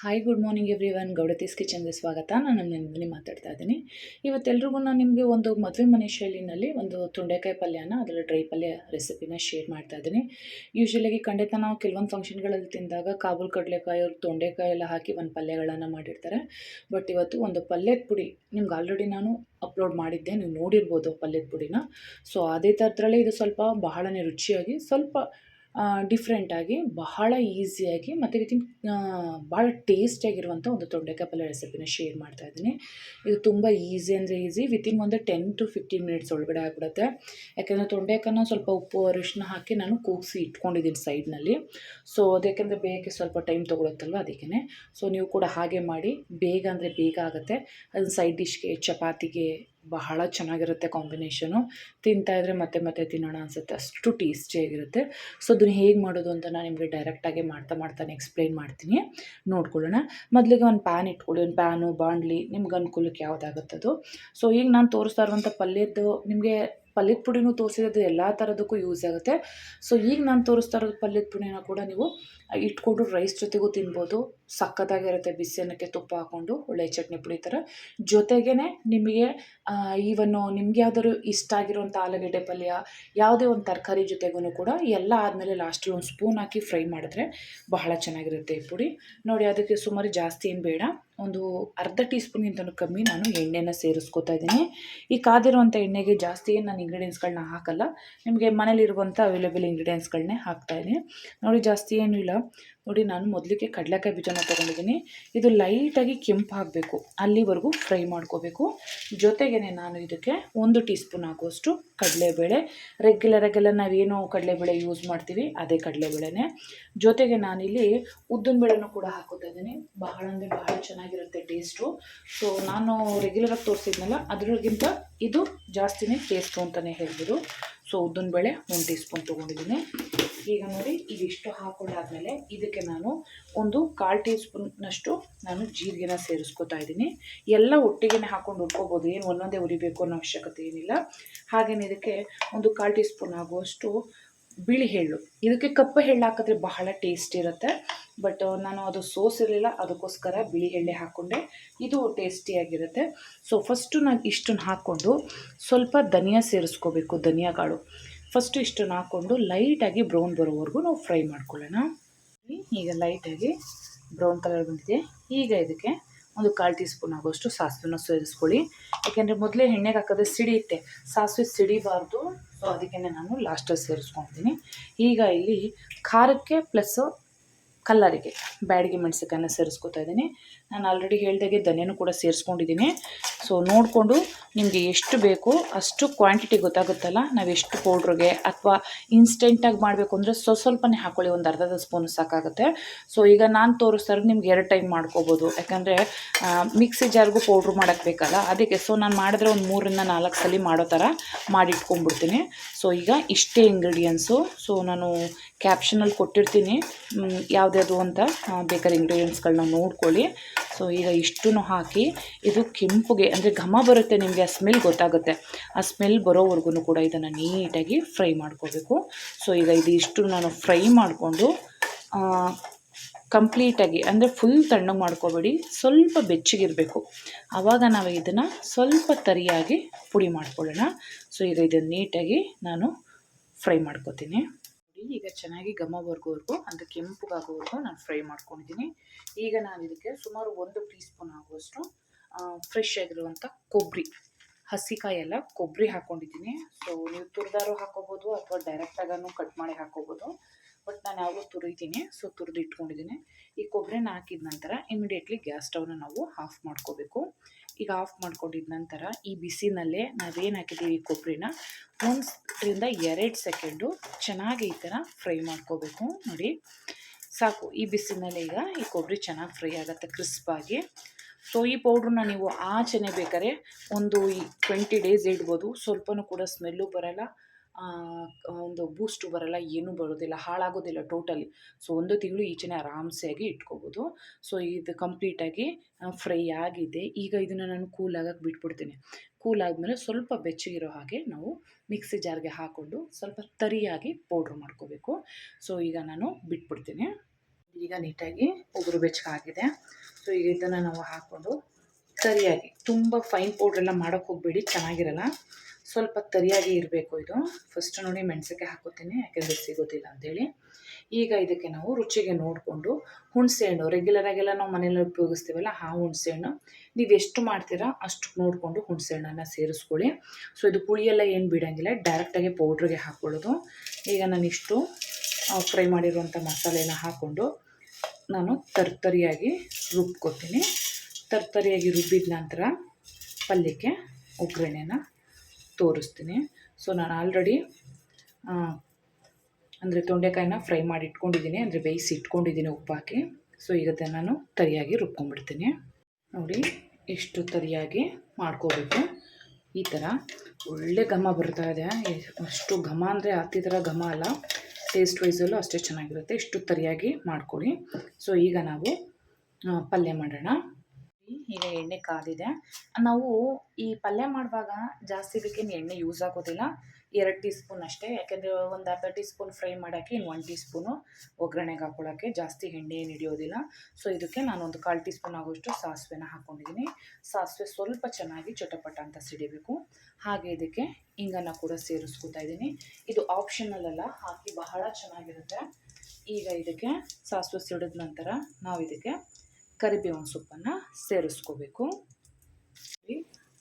Hi good morning everyone Gowdathis ಕಿಚನ್ಗೆ ಸ್ವಾಗತ. ನಾನು ನಂದಿನಿ ಮಾತಾಡ್ತಾ ಇದ್ದೀನಿ. ಇವತ್ತೆಲ್ರಿಗೂ ನಾನು ನಿಮಗೆ ಒಂದು ಮದುವೆ ಮನೆ ಶೈಲಿನಲ್ಲಿ ಒಂದು ತೊಂಡೆಕಾಯಿ ಪಲ್ಯನ, ಅದರ ಡ್ರೈ ಪಲ್ಯ ರೆಸಿಪಿನ ಶೇರ್ ಮಾಡ್ತಾ ಇದ್ದೀನಿ. ಯೂಶ್ವಲಾಗಿ ಖಂಡಿತ ನಾವು ಕೆಲವೊಂದು ಫಂಕ್ಷನ್ಗಳಲ್ಲಿ ತಿಂದಾಗ ಕಾಬೂಲ್ ಕಡಲೆಕಾಯಿ ಅವ್ರ ತೊಂಡೆಕಾಯಿ ಎಲ್ಲ ಹಾಕಿ ಒಂದು ಪಲ್ಯಗಳನ್ನು ಮಾಡಿರ್ತಾರೆ. ಬಟ್ ಇವತ್ತು ಒಂದು ಪಲ್ಯದ ಪುಡಿ ನಿಮ್ಗೆ ಆಲ್ರೆಡಿ ನಾನು ಅಪ್ಲೋಡ್ ಮಾಡಿದ್ದೆ. ನೀವು ನೋಡಿರ್ಬೋದು ಪಲ್ಯದ ಪುಡಿನ. ಸೊ ಅದೇ ಥರದ್ರಲ್ಲೇ ಇದು ಸ್ವಲ್ಪ ಬಹಳನೇ ರುಚಿಯಾಗಿ ಸ್ವಲ್ಪ ಡಿಫ್ರೆಂಟಾಗಿ ಬಹಳ ಈಸಿಯಾಗಿ ಮತ್ತು ವಿತಿನ್ ಭಾಳ ಟೇಸ್ಟಿಯಾಗಿರುವಂಥ ಒಂದು ತೊಂಡೆಕಾಯಿ ಪಲ್ಯ ರೆಸಿಪಿನ ಶೇರ್ ಮಾಡ್ತಾ ಇದ್ದೀನಿ. ಇದು ತುಂಬ ಈಸಿ ಅಂದರೆ ಈಸಿ ವಿತಿನ್ ಒಂದು ಟೆನ್ ಟು ಫಿಫ್ಟೀನ್ ಮಿನಿಟ್ಸ್ ಒಳಗಡೆ ಆಗಿಬಿಡುತ್ತೆ. ಯಾಕೆಂದರೆ ತೊಂಡೆಕಾಯನ್ನ ಸ್ವಲ್ಪ ಉಪ್ಪು ಅರಿಶಿನ ಹಾಕಿ ನಾನು ಕೂಗಿಸಿ ಇಟ್ಕೊಂಡಿದ್ದೀನಿ ಸೈಡ್ನಲ್ಲಿ ಸೊ ಅದಕ್ಕೆಂದರೆ ಬೇಗ ಸ್ವಲ್ಪ ಟೈಮ್ ತೊಗೊಳುತ್ತಲ್ವ ಅದಕ್ಕೇ ಸೊ ನೀವು ಕೂಡ ಹಾಗೆ ಮಾಡಿ, ಬೇಗ ಅಂದರೆ ಬೇಗ ಆಗುತ್ತೆ. ಅದನ್ನ ಸೈಡ್ ಡಿಶ್ಗೆ ಚಪಾತಿಗೆ ಬಹಳ ಚೆನ್ನಾಗಿರುತ್ತೆ ಕಾಂಬಿನೇಷನು. ತಿಂತಾಯಿದ್ರೆ ಮತ್ತೆ ಮತ್ತೆ ತಿನ್ನೋಣ ಅನಿಸುತ್ತೆ. ಅಷ್ಟು ಟೇಸ್ಟಿಯಾಗಿರುತ್ತೆ ಸೊ, ಅದನ್ನು ಹೇಗೆ ಮಾಡೋದು ಅಂತ ನಾನು ನಿಮಗೆ ಡೈರೆಕ್ಟಾಗಿ ಮಾಡ್ತಾ ಮಾಡ್ತಾನೆ ಎಕ್ಸ್ಪ್ಲೈನ್ ಮಾಡ್ತೀನಿ. ನೋಡ್ಕೊಳ್ಳೋಣ. ಮೊದಲಿಗೆ ಒಂದು ಪ್ಯಾನ್ ಇಟ್ಕೊಳ್ಳಿ. ಒಂದು ಪ್ಯಾನು ಬಾಂಡ್ಲಿ ನಿಮ್ಗೆ ಅನುಕೂಲಕ್ಕೆ ಯಾವುದಾಗುತ್ತದು ಸೊ, ಈಗ ನಾನು ತೋರಿಸ್ತಾ ಇರುವಂಥ ಪಲ್ಯದ್ದು ನಿಮಗೆ ಪಲ್ಯದ ಪುಡಿನೂ ತೋರಿಸಿದ್ದು ಎಲ್ಲ ಥರದಕ್ಕೂ ಯೂಸ್ ಆಗುತ್ತೆ. ಸೊ ಈಗ ನಾನು ತೋರಿಸ್ತಾ ಇರೋದು ಪಲ್ಯದ ಪುಡಿನ ಕೂಡ ನೀವು ಇಟ್ಕೊಂಡು ರೈಸ್ ಜೊತೆಗೂ ತಿನ್ಬೋದು. ಸಕ್ಕತ್ತಾಗಿರುತ್ತೆ ಬಿಸಿ ಅನ್ನಕ್ಕೆ ತುಪ್ಪ ಹಾಕ್ಕೊಂಡು ಒಳ್ಳೆ ಚಟ್ನಿ ಪುಡಿ ಥರ ಜೊತೆಗೇ ನಿಮಗೆ ಈವನ್ನು ನಿಮ್ಗೆ ಯಾವ್ದಾದ್ರು ಇಷ್ಟ ಆಗಿರುವಂಥ ಆಲೂಗಡ್ಡೆ ಪಲ್ಯ, ಯಾವುದೇ ಒಂದು ತರಕಾರಿ ಜೊತೆಗೂ ಕೂಡ ಎಲ್ಲ ಆದಮೇಲೆ ಲಾಸ್ಟಲ್ಲಿ ಒಂದು ಸ್ಪೂನ್ ಹಾಕಿ ಫ್ರೈ ಮಾಡಿದ್ರೆ ಬಹಳ ಚೆನ್ನಾಗಿರುತ್ತೆ ಈ ಪುಡಿ. ನೋಡಿ, ಅದಕ್ಕೆ ಸುಮಾರು ಜಾಸ್ತಿ ಏನು ಬೇಡ. ಒಂದು ಅರ್ಧ ಟೀ ಸ್ಪೂನ್ಗಿಂತಲೂ ಕಮ್ಮಿ ನಾನು ಎಣ್ಣೆನ ಸೇರಿಸ್ಕೊತಾ ಇದ್ದೀನಿ. ಈ ಕಾದಿರುವಂಥ ಎಣ್ಣೆಗೆ ಜಾಸ್ತಿ ಏನು ನಾನು ಇಂಗ್ರೀಡಿಯೆಂಟ್ಸ್ಗಳನ್ನ ಹಾಕಲ್ಲ. ನಿಮಗೆ ಮನೇಲಿರುವಂಥ ಅವೈಲೇಬಲ್ ಇಂಗ್ರೀಡಿಯೆಂಟ್ಸ್ಗಳನ್ನೇ ಹಾಕ್ತಾಯಿದ್ದೀನಿ ನೋಡಿ, ಜಾಸ್ತಿ ಏನೂ ಇಲ್ಲ. ನೋಡಿ, ನಾನು ಮೊದಲಿಗೆ ಕಡಲೆಕಾಯಿ ಬೀಜನ ತೊಗೊಂಡಿದ್ದೀನಿ. ಇದು ಲೈಟಾಗಿ ಕೆಂಪು ಹಾಕಬೇಕು ಅಲ್ಲಿವರೆಗೂ ಫ್ರೈ ಮಾಡ್ಕೋಬೇಕು. ಜೊತೆಗೇ ನಾನು ಇದಕ್ಕೆ ಒಂದು ಟೀ ಸ್ಪೂನ್ ಹಾಕುವಷ್ಟು ಕಡಲೆಬೇಳೆ ರೆಗ್ಯುಲರಾಗೆಲ್ಲ ನಾವೇನು ಕಡಲೆಬೇಳೆ ಯೂಸ್ ಮಾಡ್ತೀವಿ, ಅದೇ ಕಡಲೆಬೇಳೆನೇ. ಜೊತೆಗೆ ನಾನಿಲ್ಲಿ ಉದ್ದಿನ ಬೇಳೆನೂ ಕೂಡ ಹಾಕೋತಾ ಇದ್ದೀನಿ. ಬಹಳ ಅಂದರೆ ಬಹಳ ಚೆನ್ನಾಗಿರುತ್ತೆ ಟೇಸ್ಟು. ಸೊ ನಾನು ರೆಗ್ಯುಲರಾಗಿ ತೋರಿಸಿದ್ನಲ್ಲ ಅದರಿಗಿಂತ ಇದು ಜಾಸ್ತಿನೇ ಟೇಸ್ಟು ಅಂತಲೇ ಹೇಳ್ಬೋದು. ಸೊ ಉದ್ದಿನ ಬೇಳೆ ಒಂದು ಟೀ ಸ್ಪೂನ್ ತೊಗೊಂಡಿದ್ದೀನಿ. ಈಗ ನೋಡಿ ಇದಿಷ್ಟು ಹಾಕೊಂಡಾದ್ಮೇಲೆ ಇದಕ್ಕೆ ನಾನು ಒಂದು ಕಾಲು ಟೀ ಸ್ಪೂನ್ನಷ್ಟು ನಾನು ಜೀರಿಗೆನ ಸೇರಿಸ್ಕೊತಾ ಇದ್ದೀನಿ. ಎಲ್ಲ ಒಟ್ಟಿಗೆ ಹಾಕೊಂಡು ಉಟ್ಕೋಬೋದು. ಏನು ಒಂದೊಂದೇ ಉರಿಬೇಕು ಅನ್ನೋ ಅವಶ್ಯಕತೆ ಏನಿಲ್ಲ. ಹಾಗೇನೆ ಇದಕ್ಕೆ ಒಂದು ಕಾಲು ಟೀ ಸ್ಪೂನ್ ಆಗುವಷ್ಟು ಬಿಳಿ ಎಳ್ಳು. ಇದಕ್ಕೆ ಕಪ್ಪು ಎಳ್ಳು ಹಾಕಿದ್ರೆ ಬಹಳ ಟೇಸ್ಟ್ ಇರುತ್ತೆ. ಬಟ್ ನಾನು ಅದು ಸೋಸ್ ಇರಲಿಲ್ಲ, ಅದಕ್ಕೋಸ್ಕರ ಬಿಳಿ ಎಳ್ಳೆ ಹಾಕ್ಕೊಂಡೆ ಇದು ಟೇಸ್ಟಿಯಾಗಿರುತ್ತೆ ಸೊ ಫಸ್ಟು ನಾನು ಇಷ್ಟನ್ನು ಹಾಕ್ಕೊಂಡು ಸ್ವಲ್ಪ ಧನಿಯಾ ಸೇರಿಸ್ಕೋಬೇಕು ಧನಿಯಾಕಾಳು ಫಸ್ಟು ಇಷ್ಟನ್ನು ಹಾಕ್ಕೊಂಡು ಲೈಟಾಗಿ ಬ್ರೌನ್ ಬರೋವರೆಗೂ ನಾವು ಫ್ರೈ ಮಾಡ್ಕೊಳ್ಳೋಣ. ಈಗ ಲೈಟಾಗಿ ಬ್ರೌನ್ ಕಲರ್ ಬಂದಿದೆ. ಈಗ ಇದಕ್ಕೆ ಒಂದು ಕಾಲು ಟೀ ಸ್ಪೂನ್ ಆಗೋಷ್ಟು ಸಾಸಿವೆನ ಸೇರಿಸ್ಕೊಳ್ಳಿ. ಯಾಕೆಂದರೆ ಮೊದಲೇ ಎಣ್ಣೆಗೆ ಹಾಕಿದ್ರೆ ಸಿಡಿಯುತ್ತೆ ಸಾಸಿವೆ ಸಿಡಿಬಾರ್ದು. ಸೊ ಅದಕ್ಕೆ ನಾನು ಲಾಸ್ಟಲ್ಲಿ ಸೇರಿಸ್ಕೊತೀನಿ. ಈಗ ಇಲ್ಲಿ ಖಾರಕ್ಕೆ ಪ್ಲಸ್ಸು ಕಲ್ಲರಿಗೆ, ಬ್ಯಾಡಿಗೆ ಮೆಣಸಿಕಾಯನ್ನ ಸೇರಿಸ್ಕೊತಾ ಇದ್ದೀನಿ. ನಾನು ಆಲ್ರೆಡಿ ಹೇಳ್ದಾಗೆ ಧನಿಯೂ ಕೂಡ ಸೇರಿಸ್ಕೊಂಡಿದ್ದೀನಿ. ಸೊ ನೋಡಿಕೊಂಡು ನಿಮಗೆ ಎಷ್ಟು ಬೇಕು ಅಷ್ಟು ಕ್ವಾಂಟಿಟಿ ಗೊತ್ತಾಗುತ್ತಲ್ಲ? ನಾವು ಎಷ್ಟು ಪೌಡ್ರಿಗೆ ಅಥವಾ ಇನ್ಸ್ಟೆಂಟಾಗಿ ಮಾಡಬೇಕು ಅಂದರೆ ಸ್ವಲ್ಪ ಸ್ವಲ್ಪನೇ ಹಾಕ್ಕೊಳ್ಳಿ ಒಂದು ಅರ್ಧದ ಸ್ಪೂನ್ ಸಾಕಾಗುತ್ತೆ. ಸೊ ಈಗ ನಾನು ತೋರಿಸ್ತಾರೆ ನಿಮ್ಗೆ ಎರಡು ಟೈಮ್ ಮಾಡ್ಕೋಬೋದು. ಯಾಕಂದರೆ ಮಿಕ್ಸಿ ಜಾರ್ಗೂ ಪೌಡ್ರ್ ಮಾಡೋಕ್ಕೆ ಬೇಕಲ್ಲ? ಅದಕ್ಕೆ ಸೊ ನಾನು ಮಾಡಿದ್ರೆ ಒಂದು ಮೂರರಿಂದ ನಾಲ್ಕು ಸಲ ಮಾಡೋ ಥರ ಮಾಡಿಟ್ಕೊಂಡ್ಬಿಡ್ತೀನಿ. ಸೊ ಈಗ ಇಷ್ಟೇ ಇಂಗ್ರೀಡಿಯೆಂಟ್ಸು ಸೊ ನಾನು ಕ್ಯಾಪ್ಷನಲ್ಲಿ ಕೊಟ್ಟಿರ್ತೀನಿ. ಯಾವುದ್ಯಾವುದು ಅಂತ ಬೇಕಾದ್ರೆ ಇಂಗ್ರೀಡಿಯೆಂಟ್ಸ್ಗಳನ್ನ ನೋಡ್ಕೊಳ್ಳಿ. ಸೊ ಈಗ ಇಷ್ಟನ್ನು ಹಾಕಿ ಇದು ಕೆಂಪುಗೆ, ಅಂದರೆ ಘಮ ಬರುತ್ತೆ ನಿಮಗೆ, ಆ ಸ್ಮೆಲ್ ಗೊತ್ತಾಗುತ್ತೆ. ಆ ಸ್ಮೆಲ್ ಬರೋವರೆಗೂ ಕೂಡ ಇದನ್ನು ನೀಟಾಗಿ ಫ್ರೈ ಮಾಡ್ಕೋಬೇಕು. ಸೊ ಈಗ ಇದು ಇಷ್ಟು ನಾನು ಫ್ರೈ ಮಾಡಿಕೊಂಡು ಕಂಪ್ಲೀಟಾಗಿ, ಅಂದರೆ ಫುಲ್ ತಣ್ಣಗೆ ಮಾಡ್ಕೋಬೇಡಿ. ಸ್ವಲ್ಪ ಬೆಚ್ಚಗಿರಬೇಕು. ಆವಾಗ ನಾವು ಇದನ್ನು ಸ್ವಲ್ಪ ತರಿಯಾಗಿ ಪುಡಿ ಮಾಡ್ಕೊಳ್ಳೋಣ. ಸೊ ಈಗ ಇದನ್ನು ನೀಟಾಗಿ ನಾನು ಫ್ರೈ ಮಾಡ್ಕೋತೀನಿ. ಈಗ ಚೆನ್ನಾಗಿ ಘಮ ಬರ್ಗೋವರೆಗೂ, ಅಂದರೆ ಕೆಂಪುಗಾಗೋವರೆಗೂ ನಾನು ಫ್ರೈ ಮಾಡ್ಕೊಂಡಿದ್ದೀನಿ. ಈಗ ನಾನು ಇದಕ್ಕೆ ಸುಮಾರು ಒಂದು ಟೀ ಸ್ಪೂನ್ ಆಗುವಷ್ಟು ಫ್ರೆಶ್ ಆಗಿರುವಂಥ ಕೊಬ್ಬರಿ ಹಸಿಕಾಯಿ ಎಲ್ಲ ಕೊಬ್ಬರಿ ಹಾಕ್ಕೊಂಡಿದ್ದೀನಿ ಸೊ ನೀವು ತುರಿದಾರು ಹಾಕೋಬೋದು ಅಥವಾ ಡೈರೆಕ್ಟಾಗೂ ಕಟ್ ಮಾಡಿ ಹಾಕೋಬೋದು. ಬಟ್ ನಾನು ಯಾವಾಗಲೂ ತುರಿತೀನಿ. ಸೊ ತುರಿದು ಇಟ್ಕೊಂಡಿದ್ದೀನಿ ಈ ಕೊಬ್ಬರಿನ ಹಾಕಿದ ನಂತರ ಇಮಿಡಿಯೇಟ್ಲಿ ಗ್ಯಾಸ್ ಸ್ಟವ್ನ ನಾವು ಆಫ್ ಮಾಡ್ಕೋಬೇಕು. ಈಗ ಆಫ್ ಮಾಡ್ಕೊಂಡಿದ ನಂತರ ಈ ಬಿಸಿನಲ್ಲೇ ನಾವೇನು ಹಾಕಿದ್ದೀವಿ ಕೊಬ್ಬರಿನ ಒಂದರಿಂದ ಎರಡು ಸೆಕೆಂಡು ಚೆನ್ನಾಗಿ ಈ ಥರ ಫ್ರೈ ಮಾಡ್ಕೋಬೇಕು. ನೋಡಿ, ಸಾಕು. ಈ ಬಿಸಿನಲ್ಲಿ ಈಗ ಈ ಕೊಬ್ಬರಿ ಚೆನ್ನಾಗಿ ಫ್ರೈ ಆಗುತ್ತೆ ಕ್ರಿಸ್ಪಾಗಿ ಸೊ ಈ ಪೌಡ್ರನ್ನ ನೀವು ಆಚೆನೆ ಬೇಕಾದ್ರೆ ಒಂದು ಈ ಟ್ವೆಂಟಿ ಡೇಸ್ ಇಡ್ಬೋದು. ಸ್ವಲ್ಪನೂ ಕೂಡ ಸ್ಮೆಲ್ಲು ಬರೋಲ್ಲ. ಒಂದು ಬೂಸ್ಟ್ ಬರಲ್ಲ, ಏನೂ ಬರೋದಿಲ್ಲ, ಹಾಳಾಗೋದಿಲ್ಲ ಟೋಟಲಿ ಸೊ ಒಂದು ತಿಂಗಳು ಈಚೆನೆ ಆರಾಮ್ಸೆಯಾಗಿ ಇಟ್ಕೋಬೋದು. ಸೊ ಇದು ಕಂಪ್ಲೀಟಾಗಿ ಫ್ರೈ ಆಗಿದೆ. ಈಗ ಇದನ್ನು ನಾನು ಕೂಲ್ ಆಗಕ್ಕೆ ಬಿಟ್ಬಿಡ್ತೀನಿ. ಕೂಲ್ ಆದಮೇಲೆ ಸ್ವಲ್ಪ ಬೆಚ್ಚಗಿರೋ ಹಾಗೆ ನಾವು ಮಿಕ್ಸಿ ಜಾರ್ಗೆ ಹಾಕ್ಕೊಂಡು ಸ್ವಲ್ಪ ತರಿಯಾಗಿ ಪೌಡ್ರ್ ಮಾಡ್ಕೋಬೇಕು. ಸೊ ಈಗ ನಾನು ಬಿಟ್ಬಿಡ್ತೀನಿ. ಈಗ ನೀಟಾಗಿ ಉಗುರು ಬೆಚ್ಚಗಾಗಿದೆ ಸೊ ಈಗ ಇದನ್ನು ನಾವು ಹಾಕ್ಕೊಂಡು ತರಿಯಾಗಿ, ತುಂಬ ಫೈನ್ ಪೌಡ್ರೆಲ್ಲ ಮಾಡೋಕ್ಕೆ ಹೋಗಬೇಡಿ, ಚೆನ್ನಾಗಿರಲ್ಲ. ಸ್ವಲ್ಪ ತರಿಯಾಗಿ ಇರಬೇಕು ಇದು. ಫಸ್ಟ್ ನೋಡಿ ಮೆಣಸಕ್ಕೆ ಹಾಕೋತೀನಿ, ಯಾಕೆಂದರೆ ಸಿಗೋದಿಲ್ಲ ಅಂತೇಳಿ. ಈಗ ಇದಕ್ಕೆ ನಾವು ರುಚಿಗೆ ನೋಡಿಕೊಂಡು ಹುಣಸೆಹಣ್ಣು ರೆಗ್ಯುಲರಾಗೆಲ್ಲ ನಾವು ಮನೇಲಿ ಉಪಯೋಗಿಸ್ತೀವಲ್ಲ ಆ ಹುಣಸೆಹಣ್ಣು ನೀವು ಎಷ್ಟು ಮಾಡ್ತೀರಾ ಅಷ್ಟು ನೋಡಿಕೊಂಡು ಹುಣಸೆಹಣ್ಣನ್ನು ಸೇರಿಸ್ಕೊಳ್ಳಿ. ಸೊ ಇದು ಪುಳಿಯೆಲ್ಲ ಏನು ಬಿಡೋಂಗಿಲ್ಲ ಡೈರೆಕ್ಟಾಗಿ ಪೌಡ್ರಿಗೆ ಹಾಕ್ಕೊಳ್ಳೋದು ಈಗ ನಾನು ಇಷ್ಟು ಫ್ರೈ ಮಾಡಿರುವಂಥ ಮಸಾಲೆನ ಹಾಕ್ಕೊಂಡು ನಾನು ತರ್ತರಿಯಾಗಿ ರುಬ್ಕೊತೀನಿ. ತರ್ತರಿಯಾಗಿ ರುಬ್ಬಿದ ನಂತರ ಪಲ್ಯಕ್ಕೆ ಒಗ್ಗರಣೆನ ತೋರಿಸ್ತೀನಿ. ಸೊ ನಾನು ಆಲ್ರೆಡಿ ಅಂದರೆ ತೊಂಡೆಕಾಯಿನ ಫ್ರೈ ಮಾಡಿ ಇಟ್ಕೊಂಡಿದ್ದೀನಿ ಅಂದರೆ ಬೇಯಿಸಿ ಇಟ್ಕೊಂಡಿದ್ದೀನಿ ಉಪ್ಪು ಹಾಕಿ ಸೊ ಈಗ ನಾನು ತರಿಯಾಗಿ ರುಬ್ಕೊಂಡ್ಬಿಡ್ತೀನಿ. ನೋಡಿ ಇಷ್ಟು ತರಿಯಾಗಿ ಮಾಡ್ಕೋಬೇಕು. ಈ ಥರ ಒಳ್ಳೆ ಘಮ ಬರ್ತಾ ಇದೆ. ಅಷ್ಟು ಘಮ ಅಂದರೆ ಹತ್ತಿ ಥರ ಘಮ ಅಲ್ಲ. ಟೇಸ್ಟ್ ವೈಸಲ್ಲೂ ಅಷ್ಟೇ ಚೆನ್ನಾಗಿರುತ್ತೆ. ಇಷ್ಟು ತರಿಯಾಗಿ ಮಾಡ್ಕೊಳ್ಳಿ. ಸೊ ಈಗ ನಾವು ಪಲ್ಯ ಮಾಡೋಣ. ಈಗ ಎಣ್ಣೆ ಕಾದಿದೆ. ನಾವು ಈ ಪಲ್ಯ ಮಾಡುವಾಗ ಜಾಸ್ತಿ ಇದಕ್ಕೇನು ಎಣ್ಣೆ ಯೂಸ್ ಆಗೋದಿಲ್ಲ. ಎರಡು ಟೀ ಸ್ಪೂನ್ ಅಷ್ಟೇ, ಯಾಕೆಂದರೆ ಒಂದು ಅರ್ಧ ಟೀ ಸ್ಪೂನ್ ಫ್ರೈ ಮಾಡೋಕ್ಕೆ ಇನ್ನು ಒನ್ ಟೀ ಸ್ಪೂನು ಒಗ್ಗರಣೆಗೆ ಹಾಕೊಳ್ಳೋಕ್ಕೆ ಜಾಸ್ತಿ ಎಣ್ಣೆ ಏನು ಹಿಡಿಯೋದಿಲ್ಲ. ಸೊ ಇದಕ್ಕೆ ನಾನು ಒಂದು ಕಾಲು ಟೀ ಸ್ಪೂನ್ ಆಗೋಷ್ಟು ಸಾಸಿವೆನ ಹಾಕ್ಕೊಂಡಿದ್ದೀನಿ ಸಾಸಿವೆ ಸ್ವಲ್ಪ ಚೆನ್ನಾಗಿ ಚಟಪಟ ಅಂತ ಸಿಡಿಬೇಕು. ಹಾಗೆ ಇದಕ್ಕೆ ಹಿಂಗನ್ನು ಕೂಡ ಸೇರಿಸ್ಕೊತಾ ಇದ್ದೀನಿ. ಇದು ಆಪ್ಷನಲ್ ಅಲ್ಲ, ಹಾಕಿ ಬಹಳ ಚೆನ್ನಾಗಿರುತ್ತೆ. ಈಗ ಇದಕ್ಕೆ ಸಾಸಿವೆ ಸಿಡಿದ ನಂತರ ನಾವು ಇದಕ್ಕೆ ಕರಿಬೇವಿನ ಸೊಪ್ಪನ್ನು ಸೇರಿಸ್ಕೋಬೇಕು.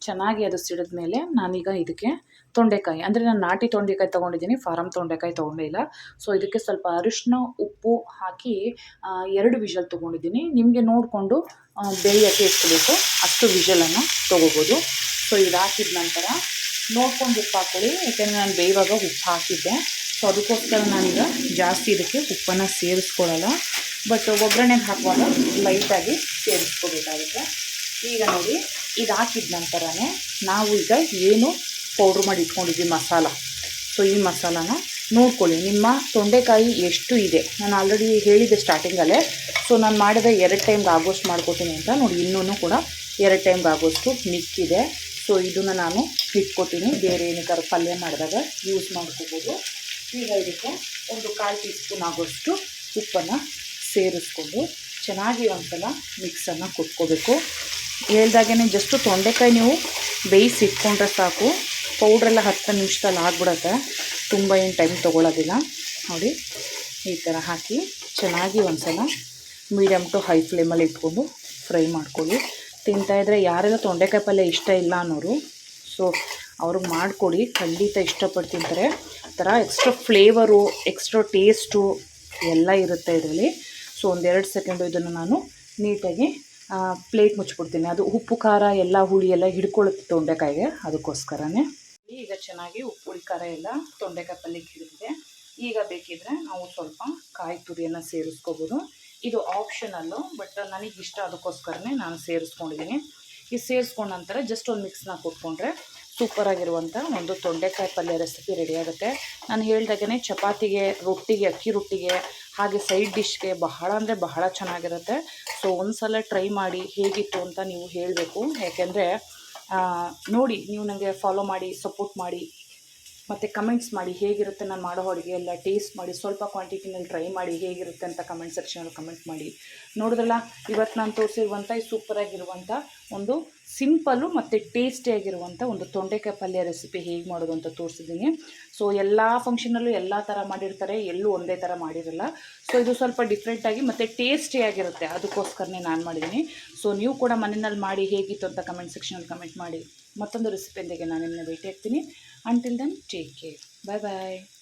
ಚೆನ್ನಾಗಿ ಅದು ಸಿಡಿದ ಮೇಲೆ ನಾನೀಗ ಇದಕ್ಕೆ ತೊಂಡೆಕಾಯಿ, ಅಂದರೆ ನಾನು ನಾಟಿ ತೊಂಡೆಕಾಯಿ ತೊಗೊಂಡಿದ್ದೀನಿ ಫಾರಮ್ ತೊಂಡೆಕಾಯಿ ತೊಗೊಂಡಿಲ್ಲ ಸೊ ಇದಕ್ಕೆ ಸ್ವಲ್ಪ ಅರಿಶಿನ ಉಪ್ಪು ಹಾಕಿ ಎರಡು ವಿಷಲ್ ತೊಗೊಂಡಿದ್ದೀನಿ. ನಿಮಗೆ ನೋಡಿಕೊಂಡು ಬೇಯೋಕ್ಕೆ ಎಷ್ಟು ಅಷ್ಟು ವಿಷಲನ್ನು ತೊಗೋಬೋದು. ಸೊ ಇದು ಹಾಕಿದ ನಂತರ ನೋಡ್ಕೊಂಡು ಉಪ್ಪು ಹಾಕೊಳ್ಳಿ, ಯಾಕೆಂದರೆ ನಾನು ಬೇಯುವಾಗ ಉಪ್ಪು ಹಾಕಿದ್ದೆ. ಸೊ ಅದಕ್ಕೋಸ್ಕರ ನಾನೀಗ ಜಾಸ್ತಿ ಇದಕ್ಕೆ ಉಪ್ಪನ್ನು ಸೇರಿಸ್ಕೊಳ್ಳಲ್ಲ ಬಟ್ ಒಗ್ಗರಣೆಗೆ ಹಾಕುವಾಗ ಲೈಟಾಗಿ ಸೇರಿಸ್ಕೋಬೇಕಾಗುತ್ತೆ. ಈಗ ನೋಡಿ, ಇದು ಹಾಕಿದ ನಂತರನೇ ನಾವು ಈಗ ಏನು ಪೌಡ್ರ್ ಮಾಡಿ ಇಟ್ಕೊಂಡಿದ್ವಿ, ಮಸಾಲ. ಸೊ, ಈ ಮಸಾಲಾನ ನೋಡ್ಕೊಳ್ಳಿ. ನಿಮ್ಮ ತೊಂಡೆಕಾಯಿ ಎಷ್ಟು ಇದೆ? ನಾನು ಆಲ್ರೆಡಿ ಹೇಳಿದ್ದೆ ಸ್ಟಾರ್ಟಿಂಗಲ್ಲೇ ಸೊ, ನಾನು ಮಾಡಿದ ಎರಡು ಟೈಮ್ಗೆ ಆಗೋಷ್ಟು ಮಾಡ್ಕೊತೀನಿ ಅಂತ ನೋಡಿ ಇನ್ನೂ ಕೂಡ ಎರಡು ಟೈಮ್ಗೆ ಆಗೋಷ್ಟು ಮಿಕ್ಕಿದೆ. ಸೊ, ಇದನ್ನು ನಾನು ಇಟ್ಕೊತೀನಿ. ಬೇರೆ ಏನಕ್ಕಾರು ಪಲ್ಯ ಮಾಡಿದಾಗ ಯೂಸ್ ಮಾಡ್ಕೋಬೋದು. ಈಗ ಇದಕ್ಕೆ ಒಂದು ಕಾಲು ಟೀ ಸ್ಪೂನ್ ಆಗೋಷ್ಟು ಉಪ್ಪನ್ನು ಸೇರಿಸ್ಕೊಂಡು ಚೆನ್ನಾಗಿ ಒಂದ್ಸಲ ಮಿಕ್ಸನ್ನು ಕುಟ್ಕೋಬೇಕು. ಹೇಳ್ದಾಗೇ ಜಸ್ಟು ತೊಂಡೆಕಾಯಿ ನೀವು ಬೇಯಿಸಿ ಇಟ್ಕೊಂಡ್ರೆ ಸಾಕು. ಪೌಡ್ರೆಲ್ಲ ಹತ್ತು ನಿಮಿಷದಲ್ಲಿ ಆಗ್ಬಿಡತ್ತೆ. ತುಂಬ ಏನು ಟೈಮ್ ತೊಗೊಳ್ಳೋದಿಲ್ಲ ನೋಡಿ, ಈ ಥರ ಹಾಕಿ ಚೆನ್ನಾಗಿ ಒಂದ್ಸಲ ಮೀಡಿಯಮ್ ಟು ಹೈ ಫ್ಲೇಮಲ್ಲಿ ಇಟ್ಕೊಂಡು ಫ್ರೈ ಮಾಡ್ಕೊಳ್ಳಿ. ತಿಂತಾಯಿದ್ರೆ ಯಾರೆಲ್ಲ ತೊಂಡೆಕಾಯಿ ಪಲ್ಯ ಇಷ್ಟ ಇಲ್ಲ ಅನ್ನೋರು ಸೊ ಅವ್ರಿಗೆ ಮಾಡಿಕೊಡಿ. ಖಂಡಿತ ಇಷ್ಟಪಟ್ಟು ತಿಂತಾರೆ. ಆ ಥರ ಎಕ್ಸ್ಟ್ರಾ ಫ್ಲೇವರು ಎಕ್ಸ್ಟ್ರಾ ಟೇಸ್ಟು ಎಲ್ಲ ಇರುತ್ತೆ ಇದರಲ್ಲಿ. ಸೊ ಒಂದೆರಡು ಸೆಕೆಂಡು ಇದನ್ನು ನಾನು ನೀಟಾಗಿ ಪ್ಲೇಟ್ ಮುಚ್ಚಿಬಿಡ್ತೀನಿ. ಅದು ಉಪ್ಪು, ಖಾರ, ಎಲ್ಲ ಹುಳಿ ಎಲ್ಲ ಹಿಡ್ಕೊಳ್ಳುತ್ತೆ ತೊಂಡೆಕಾಯಿಗೆ. ಅದಕ್ಕೋಸ್ಕರನೇ. ಈಗ ಚೆನ್ನಾಗಿ ಉಪ್ಪು, ಹುಳಿ, ಖಾರ ಎಲ್ಲ ತೊಂಡೆಕಾಯಿ ಪಲ್ಯಕ್ಕೆ ಹಿಡಿದಿದೆ. ಈಗ ಬೇಕಿದ್ರೆ ನಾವು ಸ್ವಲ್ಪ ಕಾಯಿ ತುರಿಯನ್ನು ಸೇರಿಸ್ಕೋಬೋದು. ಇದು ಆಪ್ಷನಲ್ಲು ಬಟ್ ನನಗೆ ಇಷ್ಟ ಅದಕ್ಕೋಸ್ಕರನೇ ನಾನು ಸೇರಿಸ್ಕೊಂಡಿದ್ದೀನಿ ಈ ಸೇರಿಸ್ಕೊಂಡ ನಂತರ ಜಸ್ಟ್ ಒಂದು ಮಿಕ್ಸ್ನ ಕೊಟ್ಕೊಂಡ್ರೆ ಸೂಪರಾಗಿರುವಂಥ ಒಂದು ತೊಂಡೆಕಾಯಿ ಪಲ್ಯ ರೆಸಿಪಿ ರೆಡಿ ಆಗುತ್ತೆ. ನಾನು ಹೇಳ್ದಾಗೇ ಚಪಾತಿಗೆ, ರೊಟ್ಟಿಗೆ, ಅಕ್ಕಿ ರೊಟ್ಟಿಗೆ ಹಾಗೆ ಸೈಡ್ ಡಿಶ್ಗೆ ಬಹಳ ಅಂದರೆ ಬಹಳ ಚೆನ್ನಾಗಿರುತ್ತೆ. ಸೊ ಒಂದು ಸಲ ಟ್ರೈ ಮಾಡಿ ಹೇಗಿತ್ತು ಅಂತ ನೀವು ಹೇಳಬೇಕು. ಯಾಕೆಂದರೆ ನೋಡಿ, ನೀವು ನನಗೆ ಫಾಲೋ ಮಾಡಿ ಸಪೋರ್ಟ್ ಮಾಡಿ, ಮತ್ತು ಕಮೆಂಟ್ಸ್ ಮಾಡಿ ಹೇಗಿರುತ್ತೆ ನಾನು ಮಾಡೋ ಅಡುಗೆ ಎಲ್ಲ ಟೇಸ್ಟ್ ಮಾಡಿ, ಸ್ವಲ್ಪ ಕ್ವಾಂಟಿಟಿನಲ್ಲಿ ಟ್ರೈ ಮಾಡಿ ಹೇಗಿರುತ್ತೆ ಅಂತ ಕಮೆಂಟ್ ಸೆಕ್ಷನಲ್ಲಿ ಕಮೆಂಟ್ ಮಾಡಿ. ನೋಡಿದ್ರಲ್ಲ ಇವತ್ತು ನಾನು ತೋರಿಸಿರುವಂಥ ಈ ಸೂಪರಾಗಿರುವಂಥ ಒಂದು ಸಿಂಪಲ್ಲು ಮತ್ತು ಟೇಸ್ಟಿಯಾಗಿರುವಂಥ ಒಂದು ತೊಂಡೆಕಾಯಿ ಪಲ್ಯ ರೆಸಿಪಿ ಹೇಗೆ ಮಾಡೋದು ಅಂತ ತೋರಿಸಿದ್ದೀನಿ. ಸೊ, ಎಲ್ಲ ಫಂಕ್ಷನಲ್ಲೂ ಎಲ್ಲ ಥರ ಮಾಡಿರ್ತಾರೆ, ಎಲ್ಲೂ ಒಂದೇ ಥರ ಮಾಡಿರಲ್ಲ. ಸೊ, ಇದು ಸ್ವಲ್ಪ ಡಿಫ್ರೆಂಟಾಗಿ ಮತ್ತು ಟೇಸ್ಟಿಯಾಗಿರುತ್ತೆ. ಅದಕ್ಕೋಸ್ಕರನೇ ನಾನು ಮಾಡಿದ್ದೀನಿ. ಸೊ, ನೀವು ಕೂಡ ಮನೆಯಲ್ಲಿ ಮಾಡಿ ಹೇಗಿತ್ತು ಅಂತ ಕಮೆಂಟ್ ಸೆಕ್ಷನಲ್ಲಿ ಕಮೆಂಟ್ ಮಾಡಿ. ಮತ್ತೊಂದು ರೆಸಿಪಿಯೊಂದಿಗೆ ನಾನು ನಿಮ್ಮನ್ನ ಭೇಟಿ ಆಗ್ತೀನಿ until then take care bye bye